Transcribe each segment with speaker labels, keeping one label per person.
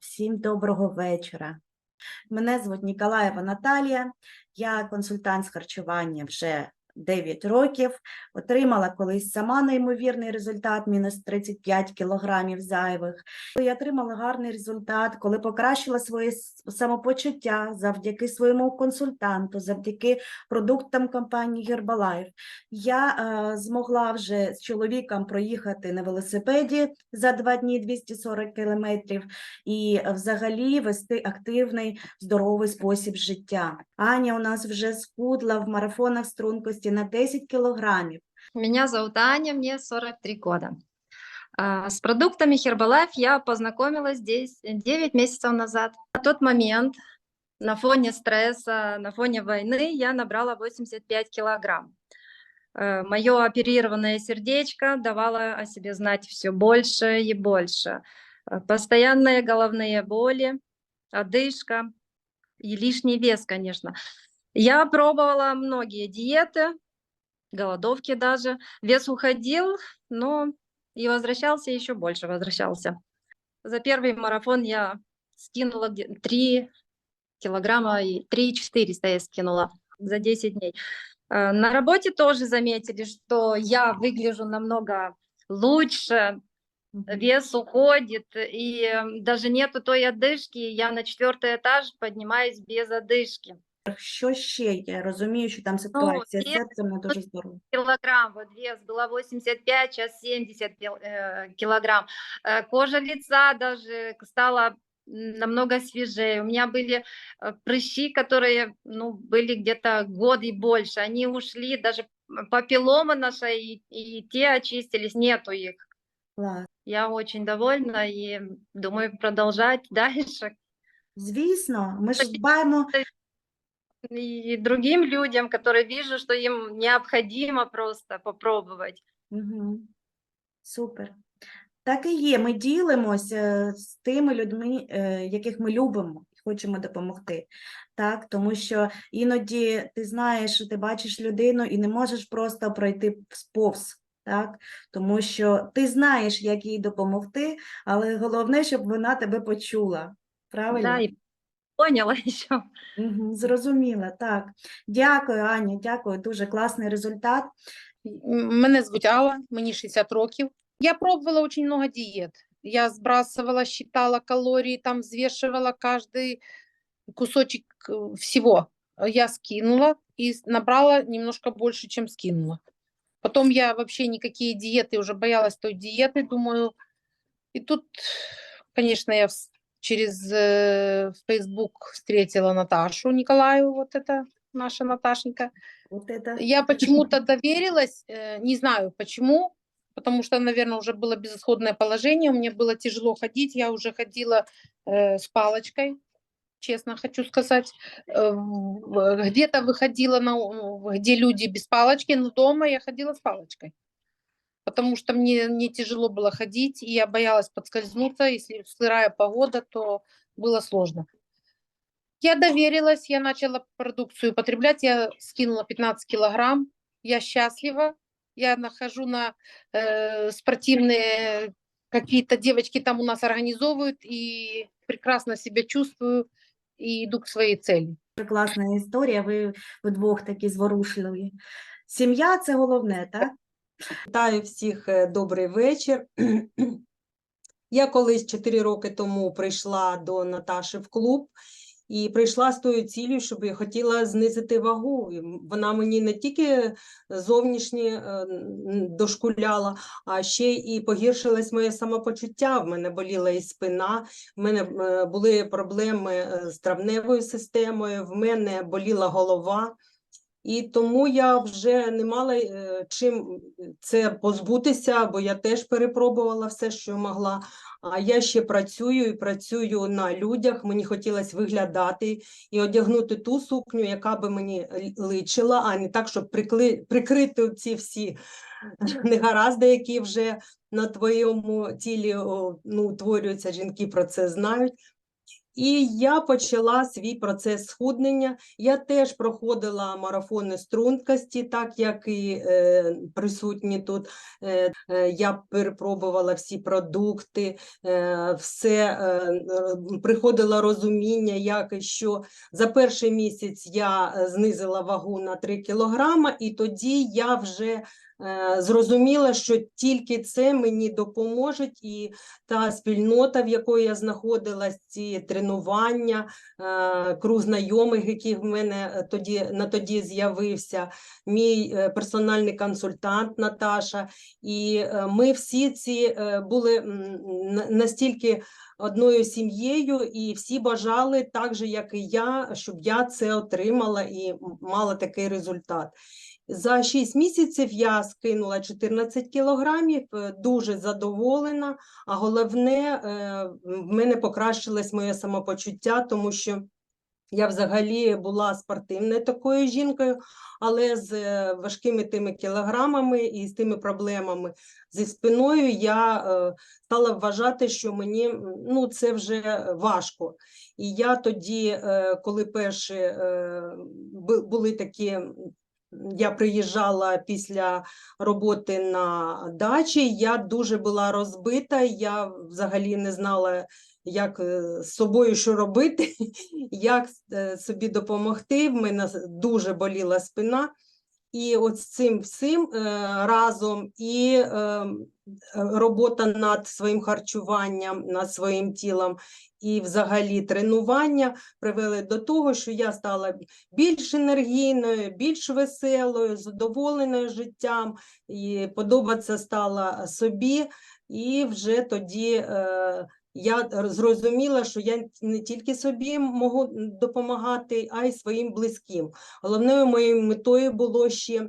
Speaker 1: Всім доброго вечора. Мене звуть Ніколаєва Наталія. Я консультант з харчування вже 9 років. Отримала колись сама неймовірний результат мінус 35 кілограмів зайвих. Я отримала гарний результат, коли покращила своє самопочуття завдяки своєму консультанту, завдяки продуктам компанії Herbalife. Я е, змогла вже з чоловіком проїхати на велосипеді за два дні 240 кілометрів і взагалі вести активний здоровий спосіб життя. Аня у нас вже схудла в марафонах стрункості на 10 кілограмів.
Speaker 2: Меня зовут Аня, мне 43 года. А, С продуктами Herbalife я познакомилась здесь 9 месяцев назад. На тот момент на фоне стресса, на фоне войны я набрала 85 килограмм. Мое оперированное сердечко давало о себе знать все больше и больше. Э, Постоянные головные боли, одышка и лишний вес, конечно. Я пробовала многие диеты, голодовки даже. Вес уходил, но и возвращался еще больше, возвращался. За первый марафон я скинула где- 3 килограмма, и 3 400 я скинула за 10 дней. Э, На работе тоже заметили, что я выгляжу намного лучше, вес уходит, и э, даже нету той одышки, я на четвертый этаж поднимаюсь без одышки.
Speaker 1: Що ще? Я розумію, що там ситуація з
Speaker 2: є-
Speaker 1: серцем не дуже здорова.
Speaker 2: килограмм, вот вес было 85, сейчас 70 пил- э, килограмм. Э, Кожа лица даже стала м, намного свежее. У меня были э, прыщи, которые ну, были где-то год и больше. Они ушли, даже папиллома наша, и, и те очистились, нету их.
Speaker 1: Клас.
Speaker 2: Я очень довольна и думаю продолжать дальше.
Speaker 1: Звісно, ми ж дбаємо
Speaker 2: И другим людям, которые вижу, что им необходимо просто попробовать.
Speaker 1: Угу. Супер. Так і є. Ми ділимося з тими людьми, е, яких ми любимо і хочемо допомогти. Так, тому що іноді ти знаєш, що ти бачиш людину і не можеш просто пройти повз. Так, тому що ти знаєш, як їй допомогти, але головне, щоб вона тебе почула. Правильно?
Speaker 2: Да, и поняла еще.
Speaker 1: Угу, зрозуміла, так. Дякую, Аня, дякую. Дуже класний результат.
Speaker 3: М, Мене звуть Алла, мені 60 років. Я пробувала очень много диет. Я сбрасывала, считала калории, там взвешивала каждый кусочек э, всего. Э, Я скинула и с- набрала немножко больше, чем скинула. Потом я вообще никакие диеты, уже боялась той диеты, думаю. И тут, конечно, я вс- через э, Facebook встретила Наташу Николаеву, вот это наша Наташенька.
Speaker 1: От это...
Speaker 3: Я почему-то доверилась, э, не знаю почему, потому что, наверное, уже было безысходное положение, мне было тяжело ходить, я уже ходила э, с палочкой, честно хочу сказать. Э, Где-то выходила, на, где люди без палочки, но дома я ходила с палочкой. Потому что мне, мне тяжело было ходить, и я боялась подскользнуться. Если сырая погода, то было сложно. Я доверилась, я начала продукцию потреблять, я скинула 15 килограмм, я счастлива, я нахожу на э, спортивные какие-то девочки там у нас организовывают и прекрасно себя чувствую и иду к своей цели.
Speaker 1: Дуже класна історія, ви вдвох такі зворушливі. Сім'я це головне, так?
Speaker 4: Вітаю всіх, е, добрий вечір. Я колись 4 роки тому прийшла до Наташі в клуб і прийшла з тою цілею, щоб я хотіла знизити вагу. Вона мені не тільки зовнішнє е, дошкуляла, а ще і погіршилось моє самопочуття. В мене боліла і спина, в мене е, були проблеми з травневою системою, в мене боліла голова. І тому я вже не мала е, чим це позбутися, бо я теж перепробувала все, що могла. А я ще працюю і працюю на людях. Мені хотілося виглядати і одягнути ту сукню, яка би мені личила, а не так, щоб прикли... прикрити ці всі негаразди, які вже на твоєму тілі ну, утворюються. Жінки про це знають. І я почала свій процес схуднення. Я теж проходила марафони стрункості, так як і е, присутні тут. Е, е, я перепробувала всі продукти, е, все е, е, приходило розуміння, як і що. За перший місяць я е, знизила вагу на 3 кілограма, і тоді я вже зрозуміла, що тільки це мені допоможе, і та спільнота, в якої я знаходилась, ці тренування, е, круг знайомих, який в мене е, тоді на тоді з'явився, мій е, персональний консультант Наташа. І е, ми всі ці е, були настільки одною сім'єю, і всі бажали так же, як і я, щоб я це отримала і мала такий результат. За 6 місяців я скинула 14 кілограмів, е, дуже задоволена, а головне, е, в мене покращилось моє самопочуття, тому що я взагалі була спортивною такою жінкою, але з е, важкими тими кілограмами і з тими проблемами зі спиною я стала вважати, що мені ну, це вже важко. І я тоді, коли перші були такі, я приїжджала після роботи на дачі, я дуже була розбита, я взагалі не знала, як е, з собою що робити, як е, собі допомогти. В мене дуже боліла спина. І от з цим всім е, разом і е, робота над своїм харчуванням, над своїм тілом, і взагалі тренування привели до того, що я стала більш енергійною, більш веселою, задоволеною життям, і подобатися стала собі. І вже тоді е, я зрозуміла, що я не тільки собі можу допомагати, а й своїм близьким. Головною моєю метою було ще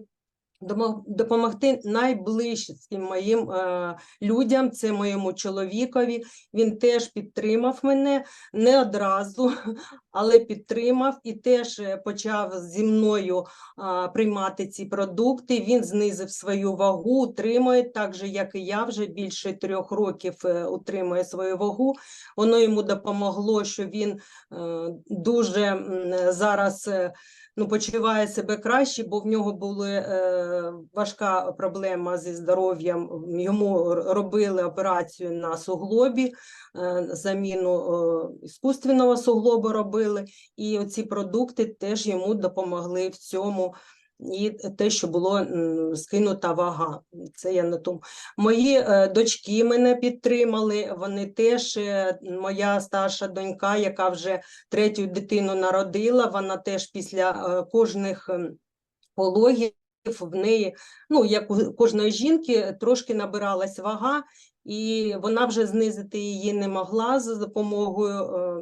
Speaker 4: допомогти найближчим моїм е, людям, це моєму чоловікові. Він теж підтримав мене не одразу, але підтримав і теж е, почав зі мною а, приймати ці продукти. Він знизив свою вагу, утримує так же, як і я вже більше трьох років е, утримує свою вагу. Воно йому допомогло, що він е, дуже зараз. Ну, почуває себе краще, бо в нього була е, важка проблема зі здоров'ям. Йому робили операцію на суглобі, е, заміну е, іскусственного суглобу робили, і оці продукти теж йому допомогли в цьому. І те, що було скинута вага, це я на тому. Мої е, дочки мене підтримали. Вони теж, е, моя старша донька, яка вже третю дитину народила, вона теж після е, кожних ем, пологів в неї, ну як у кожної жінки, трошки набиралась вага, і вона вже знизити її не могла за допомогою е,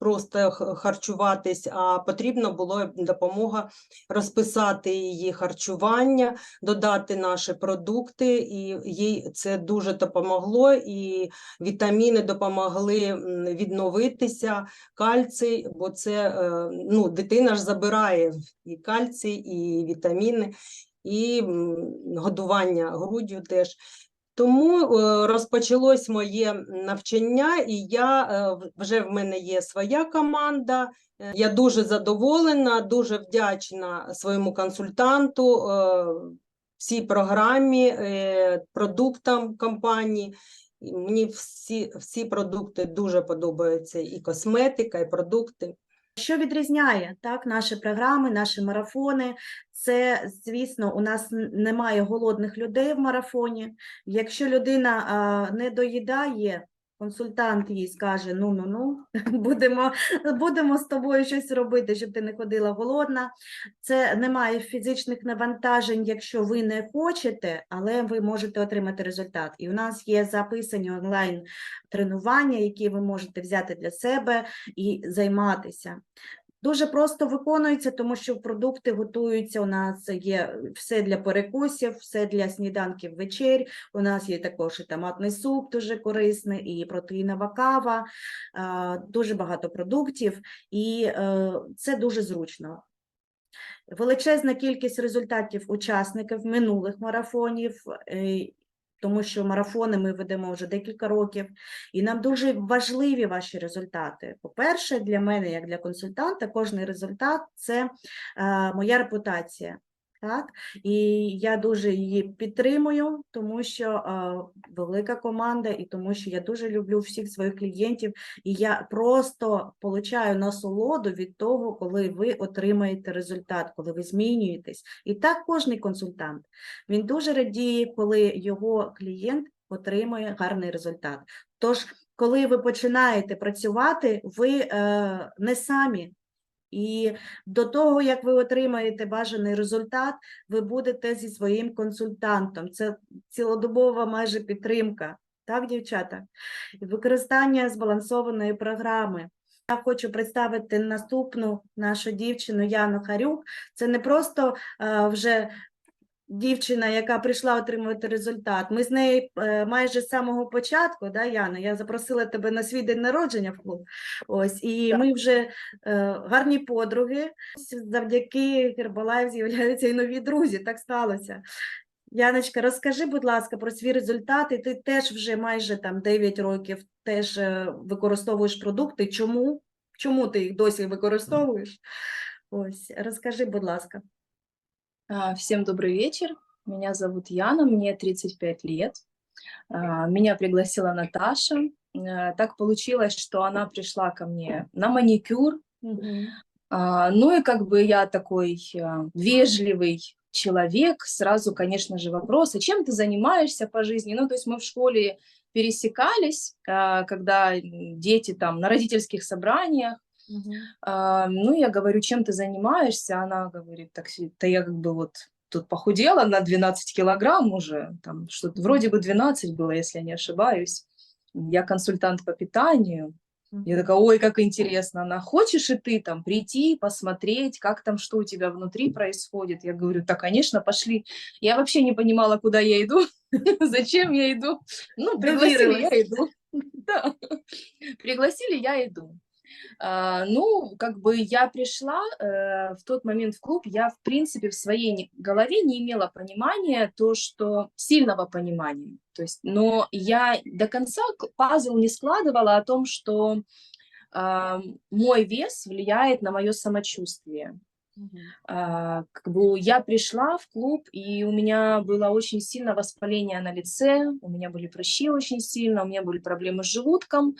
Speaker 4: просто харчуватись, а потрібно було допомога розписати її харчування, додати наші продукти, і їй це дуже допомогло, і вітаміни допомогли відновитися, кальцій, бо це е, ну, дитина ж забирає і кальцій, і вітаміни, і годування груддю теж. Тому е, розпочалось моє навчання, і я е, вже в мене є своя команда. Е, Я дуже задоволена, дуже вдячна своєму консультанту, всій програмі, продуктам компанії. Мені всі, всі продукти дуже подобаються, і косметика, і продукти.
Speaker 1: Що відрізняє так, наші програми, наші марафони? Це, звісно, у нас немає голодних людей в марафоні. Якщо людина не доїдає, консультант їй скаже: ну ну ну, будемо, будемо з тобою щось робити, щоб ти не ходила голодна. Це немає фізичних навантажень, якщо ви не хочете, але ви можете отримати результат. І у нас є записані онлайн тренування, які ви можете взяти для себе і займатися. Дуже просто виконується, тому що продукти готуються. У нас є все для перекусів, все для сніданків вечер. У нас є також і томатний суп, дуже корисний, і протеїнова кава, дуже багато продуктів, і е, це дуже зручно. Величезна кількість результатів учасників минулих марафонів. Тому що марафони ми ведемо вже декілька років, і нам дуже важливі ваші результати. По-перше, для мене, як для консультанта, кожний результат це е, моя репутація. Так, і я дуже її підтримую, тому що е, велика команда, і тому що я дуже люблю всіх своїх клієнтів, і я просто получаю насолоду від того, коли ви отримаєте результат, коли ви змінюєтесь. І так кожний консультант. Він дуже радіє, коли його клієнт отримує гарний результат. Тож, коли ви починаєте працювати, ви е, не самі. І до того, як ви отримаєте бажаний результат, ви будете зі своїм консультантом. Це цілодобова майже підтримка. Так, дівчата? Використання збалансованої програми. Я хочу представити наступну нашу дівчину Яну Харюк. Це не просто е, вже дівчина, яка прийшла отримувати результат. Ми з нею е, майже з самого початку, да, Яна, я запросила тебе на свій день народження в клуб. Ось, і ми вже е, гарні подруги. Завдяки Herbalife з'являються і нові друзі. Так сталося. Яночка, розкажи, будь ласка, про свій результат. І ти теж вже майже там 9 років теж е, використовуєш продукти. Чому? Чому ти їх досі використовуєш? Ось, розкажи, будь ласка.
Speaker 5: А, Всем добрый вечер. Меня зовут Яна, мне 35 лет. А, Меня пригласила Наташа. Э, Так получилось, что она пришла ко мне на маникюр. А, Ну и как бы я такой а, вежливый человек, сразу, конечно же, вопрос, а чем ты занимаешься по жизни? Ну, то есть мы в школе пересекались, а, когда дети там на родительских собраниях, А, ну, я говорю, чем ты занимаешься? Она говорит, так, да я как бы вот тут похудела на 12 килограмм уже, там что-то вроде бы 12 было, если я не ошибаюсь. Я консультант по питанию. Я
Speaker 1: Мгм.
Speaker 5: такая, ой, как интересно, она, хочешь и ты там прийти, посмотреть, как там, что у тебя внутри происходит? Я говорю, да, конечно, пошли. Я вообще не понимала, куда я иду, зачем я иду. Ну, пригласили, я иду. Да. Пригласили, я иду. А, ну, как бы я пришла э, в тот момент в клуб, я, в принципе, в своей голове не имела понимания, то, что сильного понимания. То есть, но я до конца пазл не складывала о том, что а, мой вес влияет на мое самочувствие. А, как бы я пришла в клуб, и у меня было очень сильно воспаление на лице, у меня были прыщи очень сильно, у меня были проблемы с желудком.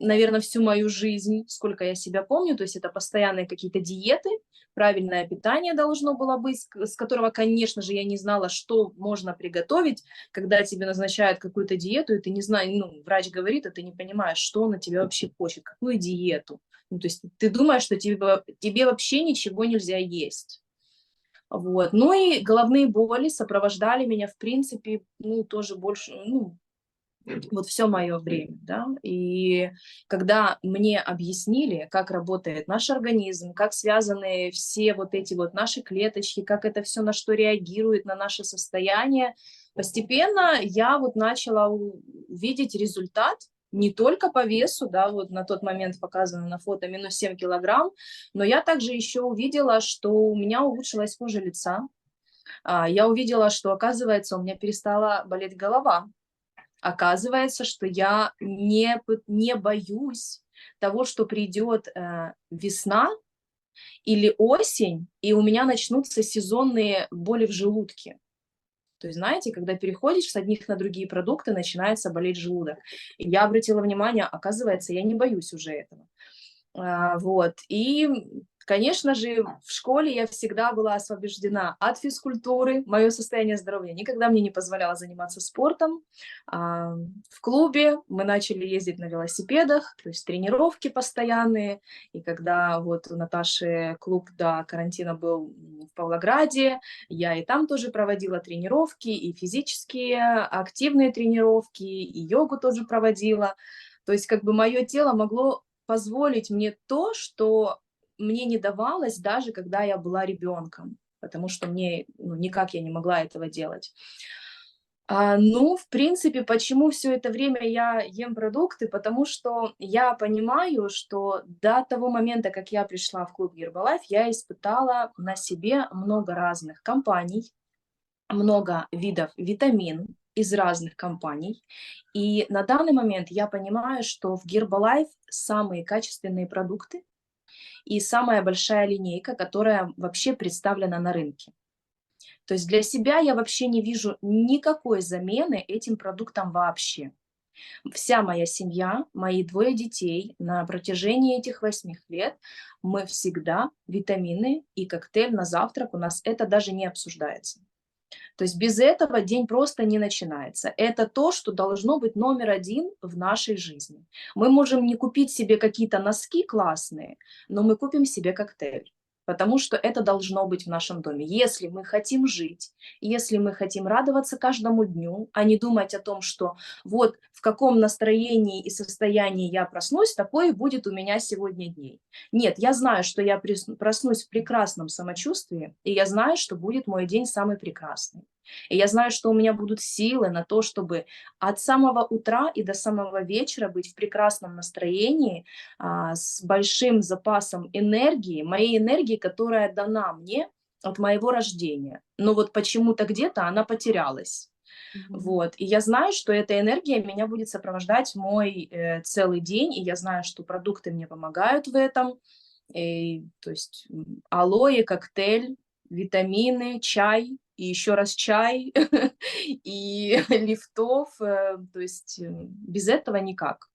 Speaker 5: Наверное, всю мою жизнь, сколько я себя помню, то есть это постоянные какие-то диеты, правильное питание должно было быть, с которого, конечно же, я не знала, что можно приготовить, когда тебе назначают какую-то диету, и ты не знаешь, ну, врач говорит, а ты не понимаешь, что от тебя вообще хочет, какую диету. Ну, то есть ты думаешь, что тебе, тебе вообще ничего нельзя есть. Вот. Ну и головные боли сопровождали меня, в принципе, ну, тоже больше, ну, вот все мое время, да, и когда мне объяснили, как работает наш организм, как связаны все вот эти вот наши клеточки, как это все на что реагирует, на наше состояние, постепенно я вот начала видеть результат, не только по весу, да, вот на тот момент показано на фото минус 7 килограмм, но я также еще увидела, что у меня улучшилась кожа лица, А, я увидела, что, оказывается, у меня перестала болеть голова, оказывается, что я не, не боюсь того, что придет э, весна или осень, и у меня начнутся сезонные боли в желудке. То есть, знаете, когда переходишь с одних на другие продукты, начинается болеть желудок. И я обратила внимание, оказывается, я не боюсь уже этого. А, вот. И, конечно же, в школе я всегда была освобождена от физкультуры. Мое состояние здоровья никогда мне не позволяло заниматься спортом. А, В клубе мы начали ездить на велосипедах, то есть тренировки постоянные. И когда вот у Наташи клуб до карантина был в Павлограде, я и там тоже проводила тренировки, и физические активные тренировки, и йогу тоже проводила. То есть как бы мое тело могло позволить мне то, что мне не давалось даже когда я была ребенком, потому что мне ну, никак я не могла этого делать. А, ну, в принципе, почему все это время я ем продукты? Потому что я понимаю, что до того момента, как я пришла в клуб Herbalife, я испытала на себе много разных компаний, много видов витамин из разных компаний. И на данный момент я понимаю, что в Herbalife самые качественные продукты и самая большая линейка, которая вообще представлена на рынке. То есть для себя я вообще не вижу никакой замены этим продуктам вообще. Вся моя семья, мои двое детей на протяжении этих восьми лет мы всегда витамины и коктейль на завтрак, у нас это даже не обсуждается. То есть без этого день просто не начинается. Это то, что должно быть номер один в нашей жизни. Мы можем не купить себе какие-то носки классные, но мы купим себе коктейль. Потому что это должно быть в нашем доме. Если мы хотим жить, если мы хотим радоваться каждому дню, а не думать о том, что вот в каком настроении и состоянии я проснусь, такое будет у меня сегодня дней. Нет, я знаю, что я проснусь в прекрасном самочувствии, и я знаю, что будет мой день самый прекрасный. И я знаю, что у меня будут силы на то, чтобы от самого утра и до самого вечера быть в прекрасном настроении, а, с большим запасом энергии, моей энергии, которая дана мне от моего рождения. Но вот почему-то где-то она потерялась.
Speaker 1: Мгм.
Speaker 5: Вот. И я знаю, что эта энергия меня будет сопровождать мой э, целый день, и я знаю, что продукты мне помогают в этом. И, то есть алоэ, коктейль, витамины, чай, и еще раз чай, и лифтов. э, То есть э, без этого никак.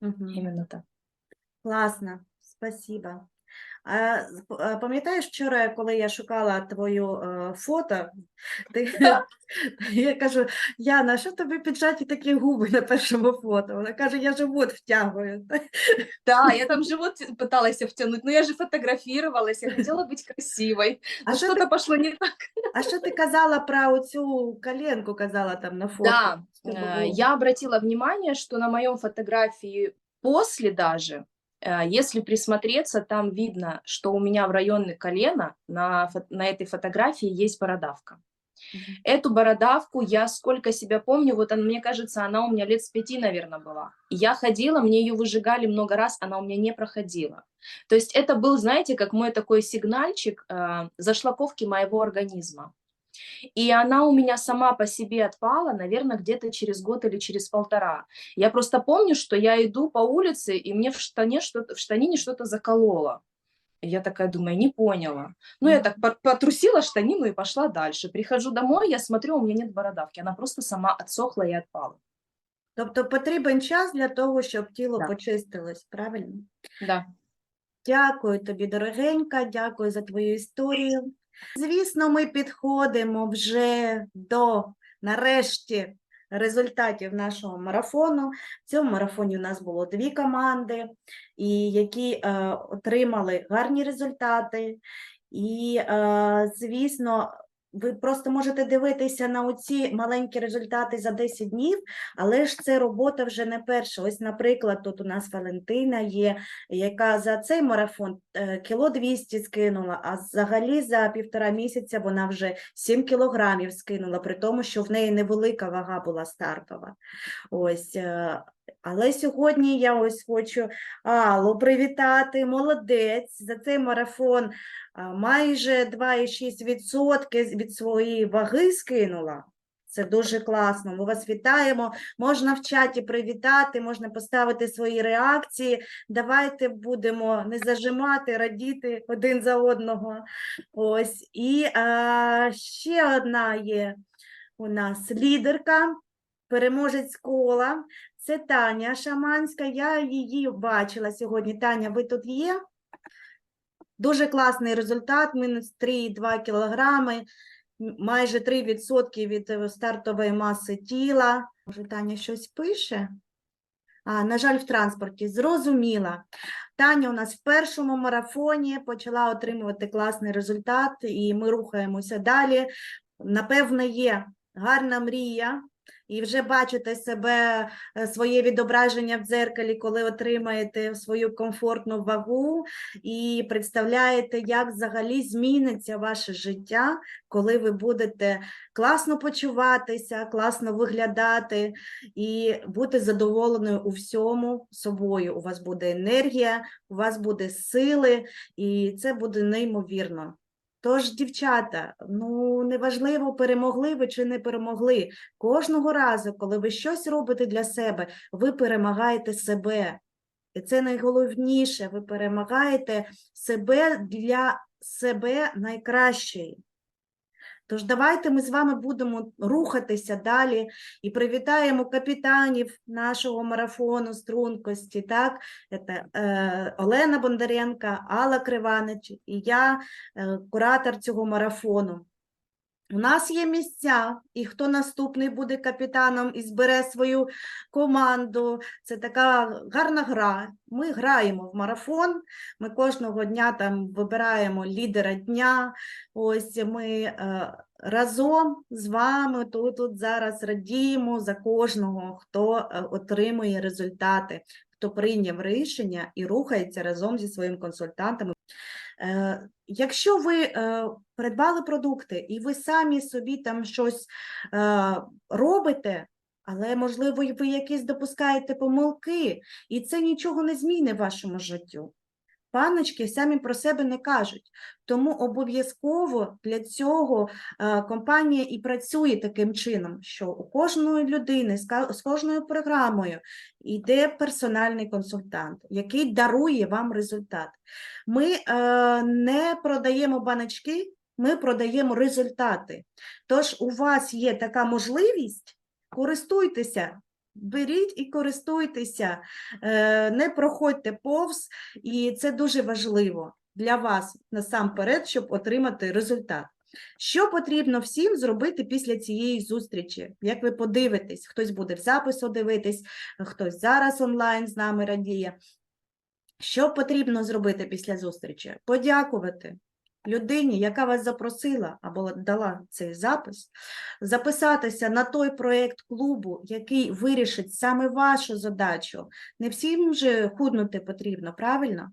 Speaker 1: Мгм.
Speaker 5: Именно так.
Speaker 1: Класно, спасибо. А, з- п- а, пам'ятаєш вчора, коли я шукала твою е, фото, ти, я кажу, Яна, що тобі піджаті такі губи на першому фото? Вона каже, я живот втягую.
Speaker 5: Да, я там живот пыталась втянуть, но я же фотографировалась, я хотела быть красивой.
Speaker 1: А
Speaker 5: Но
Speaker 1: що
Speaker 5: что-то
Speaker 1: ти,
Speaker 5: пошло не так.
Speaker 1: а що ти казала про оцю коленку, казала там на фото?
Speaker 5: Да,
Speaker 1: Щоб
Speaker 5: э,
Speaker 1: було?
Speaker 5: я обратила внимание, что на моем фотографии после даже, э, если присмотреться, там видно, что у меня в районе колена на, на этой фотографии есть бородавка. Эту бородавку я сколько себя помню, вот она, мне кажется, она у меня лет с пяти, наверное, была. Я ходила, мне ее выжигали много раз, она у меня не проходила. То есть это был, знаете, как мой такой сигнальчик э, зашлаковки моего организма. И она у меня сама по себе отпала, наверное, где-то через год или через полтора. Я просто помню, что я иду по улице, и мне в, штане что-то, в штанине что-то закололо. Я такая думаю, не поняла. Ну, я так потрусила штанину и пошла дальше. Прихожу домой, я смотрю, у меня нет бородавки. Она просто сама отсохла и отпала.
Speaker 1: Тобто потрібен час для того, щоб тіло
Speaker 5: Да.
Speaker 1: почистилось, правильно?
Speaker 5: Да.
Speaker 1: Дякую тобі, дорогенька, дякую за твою історію. Звісно, ми підходимо вже до нарешті результатів нашого марафону. В цьому марафоні у нас було дві команди, і які е, отримали гарні результати. І, е, звісно, ви просто можете дивитися на оці маленькі результати за 10 днів, але ж це робота вже не перша. Ось, наприклад, тут у нас Валентина є, яка за цей марафон е, кіло 200 скинула, а взагалі за півтора місяця вона вже 7 кілограмів скинула, при тому, що в неї невелика вага була стартова. Ось, е, але сьогодні я ось хочу Аллу привітати, молодець за цей марафон майже 2,6% від своєї ваги скинула. Це дуже класно. Ми вас вітаємо. Можна в чаті привітати, можна поставити свої реакції. Давайте будемо не зажимати, радіти один за одного. Ось. І а, ще одна є у нас лідерка, переможець кола. Це Таня Шаманська. Я її бачила сьогодні. Таня, ви тут є? Дуже класний результат, мінус 3,2 кілограми, майже 3% від е, стартової маси тіла. Може, Таня щось пише? А, на жаль, в транспорті. Зрозуміла. Таня у нас в першому марафоні почала отримувати класний результат, і ми рухаємося далі. Напевно, є гарна мрія, і вже бачите себе, е, своє відображення в дзеркалі, коли отримаєте свою комфортну вагу, і представляєте, як взагалі зміниться ваше життя, коли ви будете класно почуватися, класно виглядати і бути задоволеною у всьому собою. У вас буде енергія, у вас буде сили, і це буде неймовірно. Тож, дівчата, ну неважливо, перемогли ви чи не перемогли. Кожного разу, коли ви щось робите для себе, ви перемагаєте себе. І це найголовніше, ви перемагаєте себе для себе найкращої. Тож давайте ми з вами будемо рухатися далі і привітаємо капітанів нашого марафону стрункості. Так? Це е, Олена Бондаренка, Алла Криванич і я, е, куратор цього марафону. У нас є місця, і хто наступний буде капітаном і збере свою команду. Це така гарна гра. Ми граємо в марафон. Ми кожного дня там вибираємо лідера дня. Ось ми е, разом з вами тут, тут зараз радіємо за кожного, хто е, отримує результати, хто прийняв рішення і рухається разом зі своїм консультантом. Е, Якщо ви е, придбали продукти і ви самі собі там щось е, робите, але, можливо, ви якісь допускаєте помилки, і це нічого не зміни вашому життю. Паночки самі про себе не кажуть. Тому обов'язково для цього е, компанія і працює таким чином, що у кожної людини з кожною програмою йде персональний консультант, який дарує вам результат. Ми е, не продаємо баночки, ми продаємо результати. Тож у вас є така можливість, користуйтеся, беріть і користуйтеся, е, не проходьте повз, і це дуже важливо для вас насамперед, щоб отримати результат. Що потрібно всім зробити після цієї зустрічі? Як ви подивитесь, хтось буде в запису дивитись, хтось зараз онлайн з нами радіє. Що потрібно зробити після зустрічі? Подякувати людині, яка вас запросила або дала цей запис, записатися на той проєкт клубу, який вирішить саме вашу задачу. Не всім же худнути потрібно, правильно?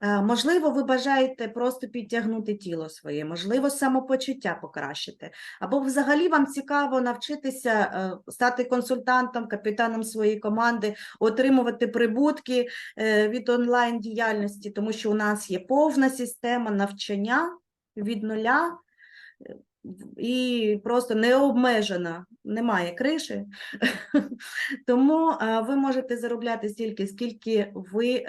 Speaker 1: Е, Можливо, ви бажаєте просто підтягнути тіло своє, можливо, самопочуття покращити, або взагалі вам цікаво навчитися е, стати консультантом, капітаном своєї команди, отримувати прибутки е, від онлайн-діяльності, тому що у нас є повна система навчання від нуля і просто необмежена, немає криші. Тому ви можете заробляти стільки, скільки ви,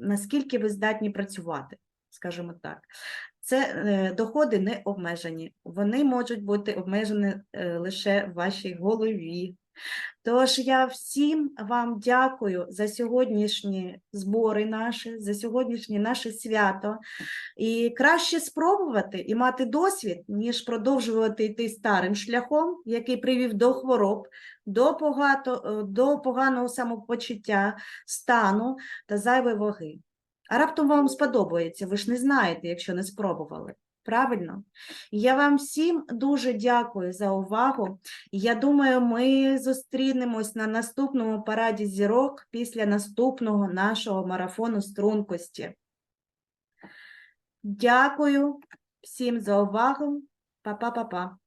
Speaker 1: наскільки ви здатні працювати, скажімо так. Це е, доходи не обмежені, вони можуть бути обмежені е, лише в вашій голові. Тож я всім вам дякую за сьогоднішні збори наші, за сьогоднішнє наше свято. І краще спробувати і мати досвід, ніж продовжувати йти старим шляхом, який привів до хвороб, до, погато, е, до поганого самопочуття, стану та зайвої ваги. А раптом вам сподобається, ви ж не знаєте, якщо не спробували. Правильно? Я вам всім дуже дякую за увагу. Я думаю, ми зустрінемось на наступному параді зірок після наступного нашого марафону стрункості. Дякую всім за увагу. Па-па-па-па.